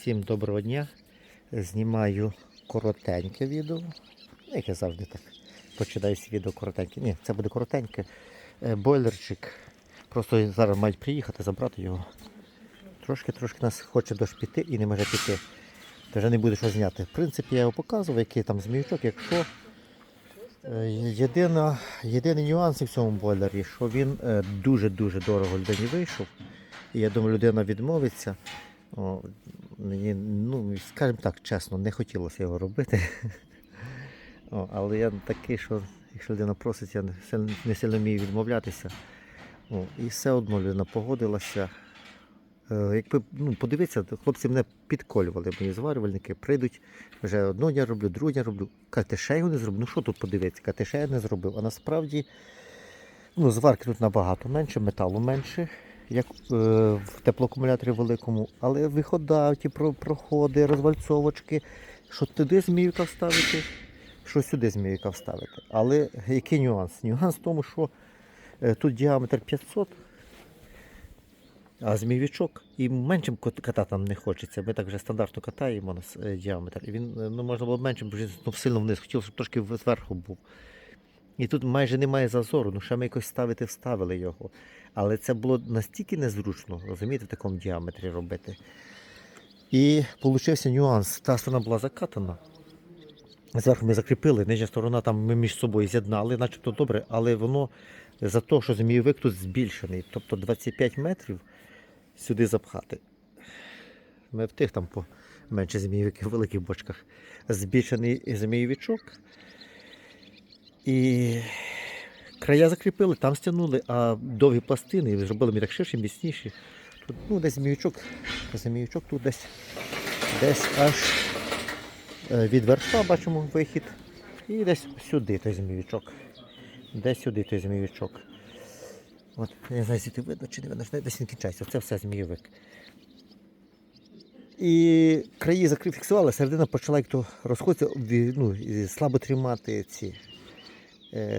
Всім доброго дня. Знімаю коротеньке відео. Ну, Як я завжди так починаю з відео коротеньке. Ні, це буде коротеньке. Е, Бойлерчик. Просто зараз мають приїхати, забрати його. Трошки-трошки нас хоче дощ піти і не може піти. То вже не буде що зняти. В принципі, я його показував, який там зміючок, якщо. Е, Єдина, єдиний нюанс в цьому бойлері, що він е, дуже-дуже дорого людині вийшов. І я думаю, людина відмовиться. Мені, ну, скажімо так, чесно, не хотілося його робити. О, але я такий, що якщо людина просить, я не сильно, вмію відмовлятися. О, і все одно людина погодилася. Е, якби ну, подивитися, хлопці мене підколювали, мої зварювальники, прийдуть, вже одного я роблю, другого я роблю. Кажете, ще його не зроблю. Ну що тут подивитися? Кажете, ще я не зробив. А насправді ну, зварки тут набагато менше, металу менше, як е, в теплоакумуляторі великому, але вихода, ті проходи, розвальцовочки, що туди зміюка вставити, що сюди зміюка вставити. Але який нюанс? Нюанс в тому, що е, тут діаметр 500, а змійовичок і меншим кот- катати нам не хочеться. Ми так вже стандартно катаємо на е, діаметр. І він е, ну, можна було меншим, бо ну, сильно вниз. Хотілося, щоб трошки зверху був. І тут майже немає зазору, ну ще ми якось ставити вставили його. Але це було настільки незручно, розумієте, в такому діаметрі робити. І получився нюанс. Та сторона була закатана. Зверху ми закріпили, нижня сторона там ми між собою з'єднали, начебто добре, але воно за те, що змійовик тут збільшений, тобто 25 метрів сюди запхати. Ми в тих там по менше змійовиків в великих бочках. Збільшений змійовичок. І края закріпили, там стягнули, а довгі пластини зробили мені так ширші, міцніші. Тут ну, десь змійовичок, змійовичок тут десь, десь аж е, від верха бачимо вихід. І десь сюди той змійовичок. Десь сюди той змійовичок. От, не знаю, звідти видно чи не видно, десь він кінчається. Це все змійовик. І краї закрив фіксували, середина почала як то розходитися, ві- ну, слабо тримати ці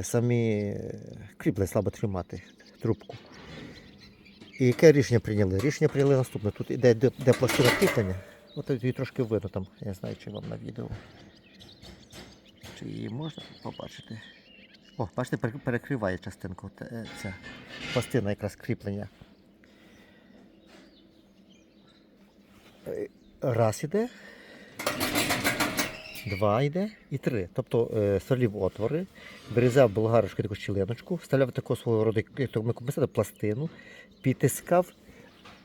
самі е, кріплення слабо тримати трубку. І яке рішення прийняли? Рішення прийняли наступне. Тут іде де, де пластина кріплення. От її трошки видно там, я не знаю, чи вам на відео. Чи її можна побачити? О, бачите, перекриває частинку. Е, Ця пластина якраз кріплення. Е, Раз іде, два йде і три. Тобто е, сверлів отвори, вирізав болгарочку таку щілиночку, вставляв такого свого роду, як ми пластину, підтискав,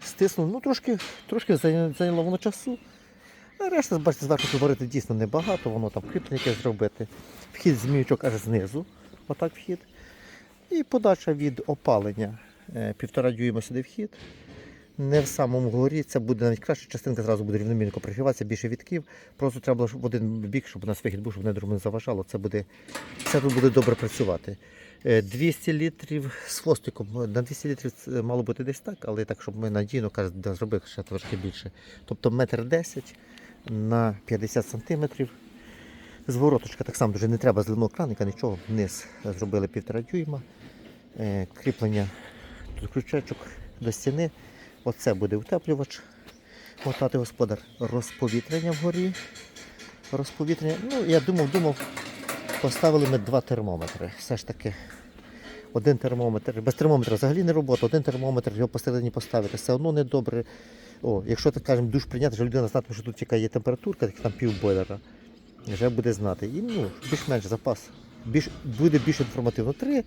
стиснув, ну трошки, трошки зайняло воно часу. А решта, бачите, зверху варити дійсно небагато, воно там кріплення якесь зробити. Вхід зміючок аж знизу, отак вхід. І подача від опалення. Е, Півтора дюйма сюди вхід. Не в самому горі, це буде навіть краще, частинка зразу буде рівномірно прогріватися, більше відків. Просто треба було в один бік, щоб у нас вихід був, щоб не не заважало. Це буде, це тут буде добре працювати. Е, 200 літрів з хвостиком. На 200 літрів мало бути десь так, але так, щоб ми надійно зробили ще трошки більше. Тобто метр 10 на 50 сантиметрів. Звороточка так само дуже не треба з длинного краника, нічого. Вниз зробили півтора дюйма. Е, кріплення крючечок до стіни. Оце буде утеплювач. Мотати господар. Розповітрення вгорі. Розповітрення. Ну, я думав, думав, поставили ми два термометри. Все ж таки. Один термометр. Без термометра взагалі не робота, один термометр його посередині поставити. Все одно недобре. О, якщо так кажемо, душ прийняти, що людина знатиме, що тут яка є температурка, так там пів бойлера, вже буде знати. І ну, більш-менш запас. Більш, буде більш інформативно. Три,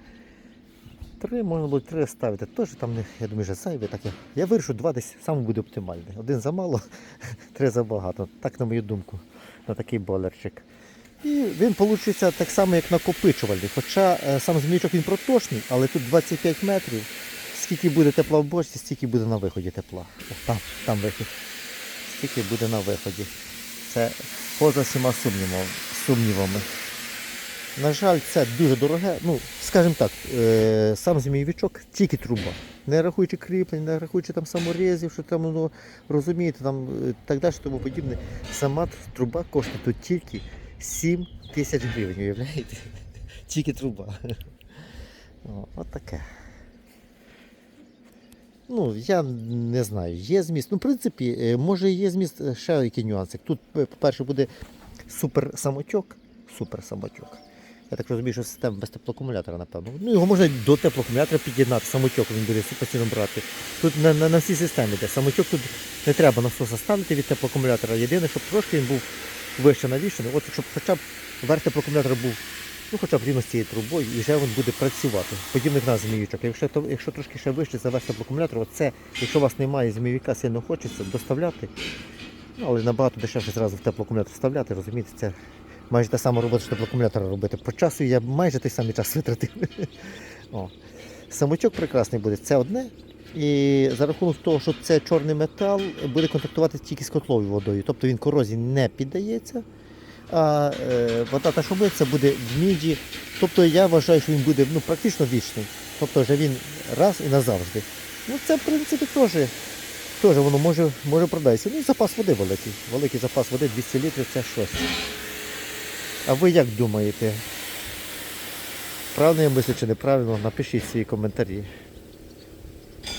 три можна було три ставити. Теж там я думаю, вже зайве. Так я, вирішу, два десь саме буде оптимальний. Один замало, три забагато. Так, на мою думку, на такий бойлерчик. І він вийде так само, як накопичувальний. Хоча е, сам змійчок він проточний, але тут 25 метрів. Скільки буде тепла в бочці, стільки буде на виході тепла. О, там, там вихід. Скільки буде на виході. Це поза всіма сумнівами. На жаль, це дуже дороге. Ну, скажімо так, е, сам змійовичок тільки труба. Не рахуючи кріплень, не рахуючи там саморезів, що там, ну, розумієте, там е, так далі, тому подібне. Сама труба коштує тут тільки 7 тисяч гривень, уявляєте? Тільки труба. О, от таке. Ну, я не знаю, є зміст. Ну, в принципі, е, може є зміст е, ще які нюанси. Тут, по-перше, буде супер самотьок. Супер самотьок. Я так розумію, що система без теплоакумулятора, напевно. Ну, його можна до теплоакумулятора під'єднати, самотьок він буде постійно брати. Тут на, на, на всій системі йде. Самотьок тут не треба насоса ставити від теплоакумулятора. Єдине, щоб трошки він був вище навішений. От щоб хоча б верх теплоакумулятора був ну, хоча б рівно з цією трубою, і вже він буде працювати. Подібних на зміючок. Якщо, то- якщо трошки ще вище за верх теплоакумулятора, це, якщо у вас немає зміюка, сильно хочеться доставляти. Ну, але набагато дешевше зразу в теплоакумулятор вставляти, розумієте, це майже та сама робота, що теплоакумулятора робити. По часу я майже той самий час витратив. О. Самочок прекрасний буде, це одне. І за рахунок того, що це чорний метал, буде контактувати тільки з котловою водою. Тобто він корозії не піддається. А е, вода та, миться, буде в міді. Тобто я вважаю, що він буде ну, практично вічний. Тобто вже він раз і назавжди. Ну це в принципі теж, теж воно може, може продатися. Ну і запас води великий. Великий запас води 200 літрів це щось. А ви як думаєте? Правильно я мислю чи неправильно? Напишіть свої коментарі.